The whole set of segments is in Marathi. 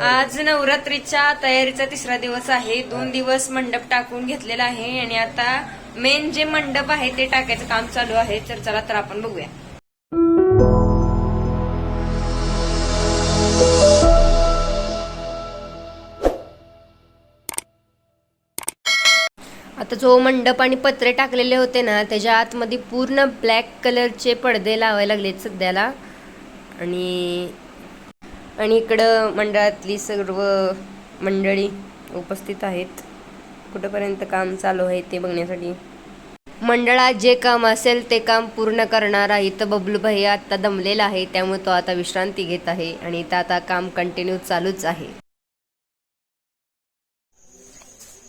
आज नवरात्रीच्या तयारीचा तिसरा दिवस आहे. दोन दिवस मंडप टाकून घेतलेला आहे आणि आता मेन जे मंडप आहे ते टाकायचं काम चालू आहे. तर चला तर आपण बघूया. आता जो मंडप आणि पत्रे टाकलेले होते ना त्याच्या आतमध्ये पूर्ण ब्लॅक कलरचे पडदे लावायला लागलेत सध्याला. आणि आणि इकडं मंडळातली सर्व मंडळी उपस्थित आहेत. कुठंपर्यंत काम चालू आहे ते बघण्यासाठी. मंडळात जे काम असेल ते काम पूर्ण करणार आहे. तर बबलू भाई आता दमलेला आहे त्यामुळे तो आता विश्रांती घेत आहे आणि इथं आता काम कंटिन्यू चालूच आहे.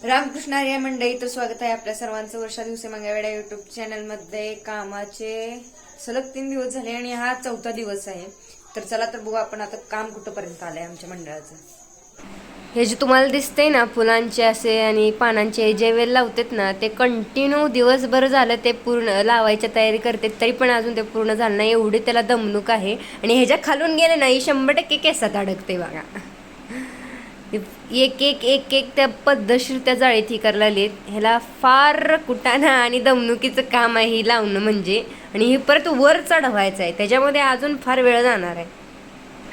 रामकृष्ण या मंडळीचं स्वागत आहे आपल्या सर्वांचं. वर्षा दिवसे मंगळवेडा युट्यूब चॅनलमध्ये कामाचे सलग तीन दिवस झाले आणि हा चौथा दिवस आहे. तर चला तर बघू आपण आता काम कुठंपर्यंत आलंय आमच्या मंडळाचं. हे जे तुम्हाला दिसतंय ना फुलांचे असे आणि पानांचे जे वेल लावतात ना ते कंटिन्यू दिवसभर झालं ते पूर्ण लावायच्या तयारी करते तरी पण अजून ते पूर्ण झालं नाही. एवढी त्याला दमणूक आहे. आणि ह्याच्या खालून गेले ना ही शंभर टक्के केसात अडकते बघा. एक एक एक एक त्या पद्धतशीर त्या जाळीत ही करायला ह्याला फार कुटाणा आणि दमणुकीचं काम आहे ही लावणं म्हणजे. आणि हे परत वर चढवायचं आहे. त्याच्यामध्ये अजून फार वेळ जाणार आहे.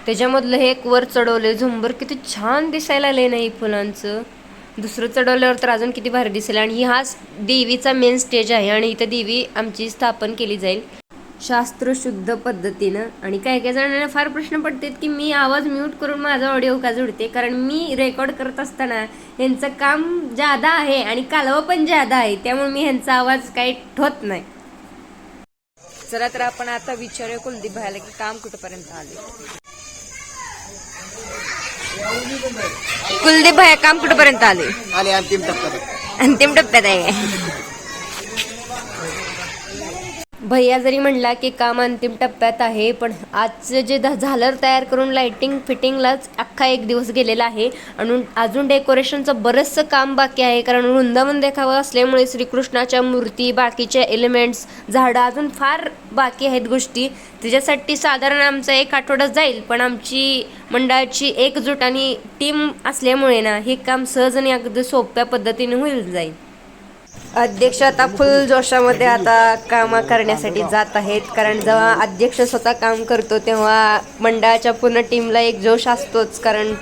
त्याच्यामधलं हे एक वर चढवले झुंबर किती छान दिसायला आले नाही फुलांचं. दुसरं चढवल्यावर तर अजून किती भारी दिसेल. आणि हा देवीचा मेन स्टेज आहे आणि इथं देवी आमची स्थापन केली जाईल. शास्त्रशुद्ध पद्धतीनं. आणि काही काही जणांना फार प्रश्न पडतात की मी आवाज म्यूट करून माझा ऑडिओ का जोडते? कारण मी रेकॉर्ड करत असताना यांचं काम जादा आहे आणि कालवं पण जादा आहे. त्यामुळे मी ह्यांचा आवाज काही ठोत नाही. चला तर आपण आता विचारूया कुलदीप भायला की काम कुठपर्यंत आले कुलदीप भाया काम कुठपर्यंत आले आले अंतिम टप्प्यात. अंतिम टप्प्यात आहे. भैया जरी म्हणला की काम अंतिम टप्प्यात आहे पण आजचं जे ध- झालर तयार करून लाईटिंग फिटिंगलाच अख्खा एक दिवस गेलेला आहे. आणि अजून डेकोरेशनचं बरंचसं काम बाकी आहे कारण वृंदावन देखावा असल्यामुळे श्रीकृष्णाच्या मूर्ती बाकीच्या एलिमेंट्स झाडं अजून फार बाकी आहेत गोष्टी. त्याच्यासाठी साधारण आमचा एक आठवडा जाईल पण आमची मंडळाची एकजूट आणि टीम असल्यामुळे ना हे काम सहज आणि अगदी सोप्या पद्धतीने होईल जाईल. अध्यक्ष आता फुल जोशामध्ये आता काम करण्यासाठी जात आहेत. कारण जेव्हा अध्यक्ष स्वतः काम करतो तेव्हा मंडळाच्या पूर्ण टीमला एक जोश असतोच. कारण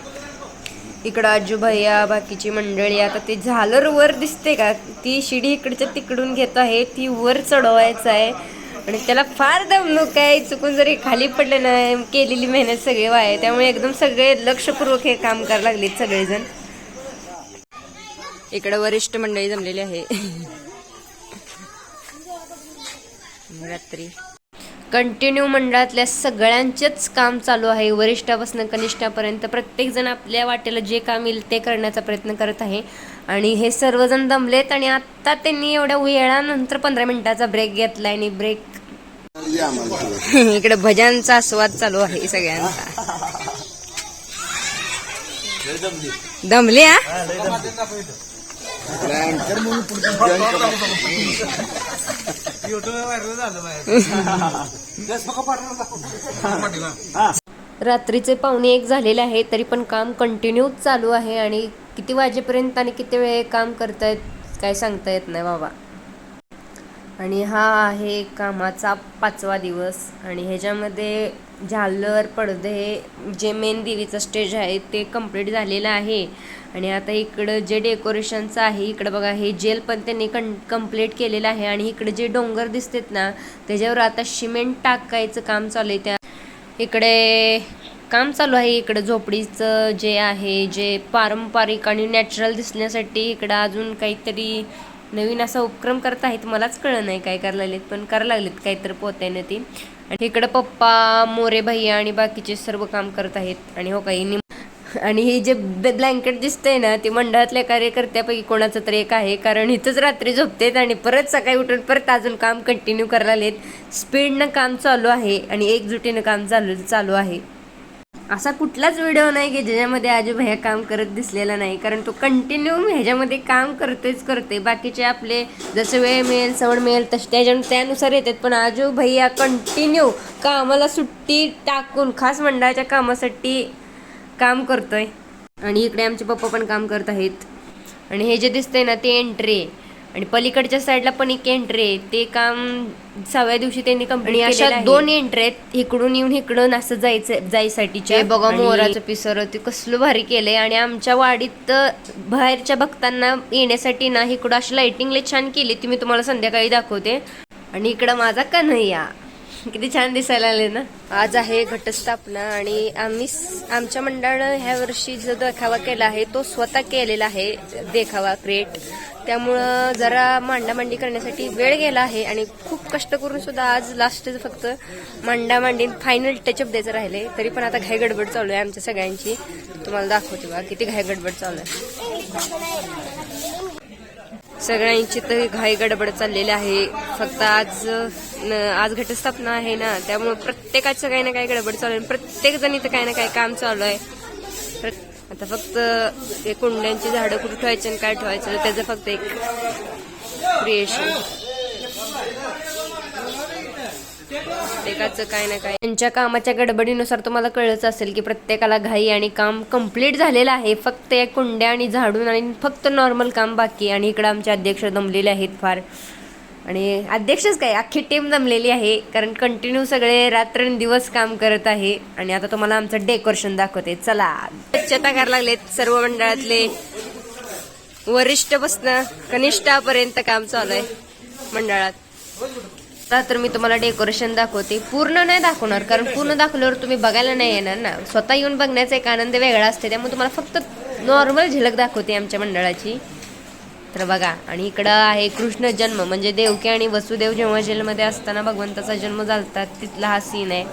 इकडं आजूभैया बाकीची मंडळी आता ते झालर वर दिसते का? ती शिडी इकडच्या तिकडून घेत आहे ती वर चढवायचं आहे. आणि त्याला फार दमणूक आहे चुकून जरी खाली पडले ना केलेली मेहनत सगळे वाय त्यामुळे एकदम सगळे लक्षपूर्वक हे काम करायला लागलेत सगळेजण. इकडे वरिष्ठ मंडळी जमलेली आहे. रात्री. कंटिन्यू मंडळातल्या सगळ्यांचेच काम चालू आहे. वरिष्ठापासून कनिष्ठापर्यंत प्रत्येक जण आपल्या वाटेला जे काम येईल ते करण्याचा प्रयत्न करत आहे. आणि हे सर्वजण दमलेत आणि आता त्यांनी एवढ्या वेळानंतर पंधरा मिनिटाचा ब्रेक घेतला आणि ब्रेक इकडे भजनचा आस्वाद चालू आहे सगळ्यांचा. दमले. हा? अँकर म्हणून पुढची रात्रीचे पावणे एक झालेले आहे तरी पण काम कंटिन्यू चालू आहे आणि किती वाजेपर्यंत आणि किती वेळ काम करतायत काय सांगता येत नाही बाबा. आणि हा आहे कामाचा पाचवा दिवस. आणि ह्याच्यामध्ये झालर पडदे जे मेन देवीचं स्टेज आहे ते कंप्लीट झालेलं आहे. आणि आता इकडं जे डेकोरेशनचं आहे इकडं बघा हे जेल पण त्यांनी कं कंप्लीट केलेलं आहे. आणि इकडे जे डोंगर दिसतात ना त्याच्यावर आता सिमेंट टाकायचं काम चालू आहे. त्या इकडे काम चालू आहे. इकडं झोपडीचं जे आहे जे पारंपरिक आणि नॅचरल दिसण्यासाठी इकडं अजून काहीतरी नवीन असा उपक्रम करत आहेत मलाच कळलं नाही काय करायला लागलेत पण करायला लागलेत काहीतरी पोतायनं ती. आणि इकडं पप्पा मोरे भैया आणि बाकीचे सर्व काम करत आहेत. आणि हो काही आणि हे जे ब्लँकेट दिसतंय ना ते मंडळातल्या कार्यकर्त्यापैकी कोणाचं तरी एक आहे. कारण इथंच रात्री झोपतेत आणि परत सकाळी उठून परत अजून काम कंटिन्यू करायला लागलेत. स्पीडनं काम चालू आहे आणि एकजुटीनं काम चालू चालू आहे. असा कुठलाच व्हिडिओ नाही की ज्याच्यामध्ये आजू भैया काम करत दिसलेला नाही. कारण तो कंटिन्यू ह्याच्यामध्ये काम करतेच करते बाकीचे आपले जसं वेळ मिळेल सवड मिळेल तसे त्याच्या त्यानुसार येतात. पण आजू भैया कंटिन्यू कामाला सुट्टी टाकून खास मंडळाच्या कामासाठी काम करतोय. आणि इकडे आमचे पप्पा पण काम करत आहेत. आणि हे जे दिसतंय ना ते एंट्री आहे आणि पलीकडच्या साईडला पण एक एंट्री आहे. ते काम सहाव्या दिवशी त्यांनी कंप्लीट अशा दोन एंट्री आहेत. इकडून येऊन इकडून असं जायचं जायसाठीचे बघा मोराचं पिसर ते कसलं भारी केलंय. आणि आमच्या वाडीत बाहेरच्या भक्तांना येण्यासाठी ना इकडं अशी लाइटिंग लय छान केली ती मी तुम्हाला संध्याकाळी दाखवते. आणि इकडं माझा कन्हैया. किती छान दिसायला आले ना. आज आहे घटस्थापना आणि आम्ही आमच्या मंडळानं ह्या वर्षी जो देखावा केला आहे तो स्वतः केलेला आहे. देखावा क्रिएट त्यामुळं जरा मांडामांडी करण्यासाठी वेळ गेला आहे आणि खूप कष्ट करून सुद्धा आज लास्ट फक्त मांडामांडी फायनल टचअप द्यायचं राहिले. तरी पण आता घाई गडबड चालू आहे आमच्या सगळ्यांची. तुम्हाला दाखवते बा किती घाई गडबड चालू आहे. सगळ्यांची तर घाई गडबड चाललेली आहे. फक्त आज न- आज घटस्थापना आहे ना त्यामुळे प्रत्येकाचं काही ना काही गडबड चालू आहे. प्रत्येक जण इथं काही ना काही काम चालू आहे. आता फक्त ते कुंड्यांची झाडं कुठे ठेवायची आणि काय ठेवायचं त्याचं फक्त एक क्रिएशन प्रत्येकाचं काय ना काय. त्यांच्या कामाच्या गडबडीनुसार तुम्हाला कळलंच असेल की प्रत्येकाला घाई आणि काम कंप्लीट झालेलं आहे. फक्त या कुंड्या आणि झाडून आणि फक्त नॉर्मल काम बाकी आणि इकडं आमचे अध्यक्ष दमलेले आहेत फार. आणि अध्यक्षच काय अख्खी टीम जमलेली आहे कारण कंटिन्यू सगळे रात्रंदिवस काम करत आहे. आणि आता तुम्हाला आमचं डेकोरेशन दाखवते. चला. स्वच्छता करायला लागलेत सर्व मंडळातले. वरिष्ठ बसणं कनिष्ठापर्यंत काम चालू आहे मंडळात. आता तर मी तुम्हाला डेकोरेशन दाखवते. पूर्ण नाही दाखवणार कारण पूर्ण दाखवल्यावर तुम्ही बघायला नाही येणार ना. स्वतः येऊन बघण्याचा एक आनंद वेगळा असते त्यामुळे तुम्हाला फक्त नॉर्मल झलक दाखवते आमच्या मंडळाची. तर बघा आणि इकडं आहे कृष्ण जन्म म्हणजे देवकी आणि वसुदेव जेव्हा जेलमध्ये असताना भगवंताचा जन्म झाला तिथला हा सीन आहे.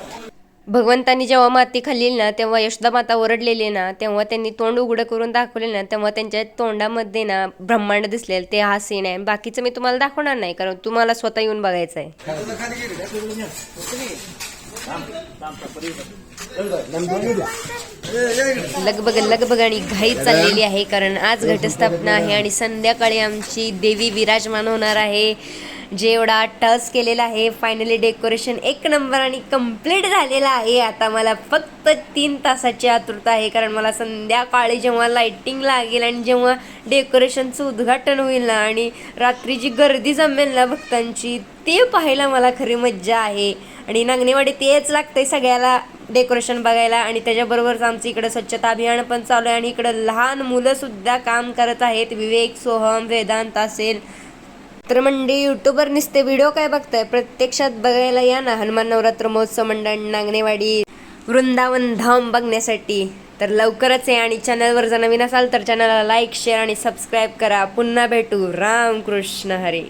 भगवंतांनी जेव्हा माती खाल्ली ना तेव्हा यशोदा माता ओरडलेली ना तेव्हा त्यांनी तोंड उघडं करून दाखवले ना तेव्हा त्यांच्या तोंडामध्ये ना ब्रह्मांड दिसलेलं ते हा सीन आहे. बाकीचं मी तुम्हाला दाखवणार नाही कारण तुम्हाला स्वतः येऊन बघायचं आहे लगबग लगबग आणि घाई चाललेली आहे कारण आज घटस्थापना आहे आणि संध्याकाळी आमची देवी विराजमान होणार आहे. जे एवढा टच केलेला आहे फायनली डेकोरेशन एक नंबर आणि कंप्लीट झालेला आहे. आता मला फक्त तीन तासाची आतुरता आहे कारण मला संध्याकाळी जेव्हा लाईटिंग लागेल आणि जेव्हा डेकोरेशनचं उद्घाटन होईल ना आणि रात्री जी गर्दी जमेल ना भक्तांची ते पाहायला मला खरी मज्जा आहे. आणि नांगणेवाडी तेच लागतंय सगळ्याला डेकोरेशन बघायला. आणि त्याच्याबरोबरच आमचं इकडं स्वच्छता अभियान पण चालू आहे. आणि इकडं लहान मुलंसुद्धा काम करत आहेत. विवेक सोहम वेदांत असेल. तर म्हणजे यूट्यूबवर नुसते व्हिडिओ काय बघताय? प्रत्यक्षात बघायला या ना. हनुमान नवरात्र महोत्सव मंडळ नांगणेवाडी वृंदावन धाम बघण्यासाठी. तर लवकरच आहे आणि चॅनलवर जर नवीन असाल तर चॅनलला लाईक शेअर आणि सबस्क्राईब करा. पुन्हा भेटू. राम कृष्ण हरी.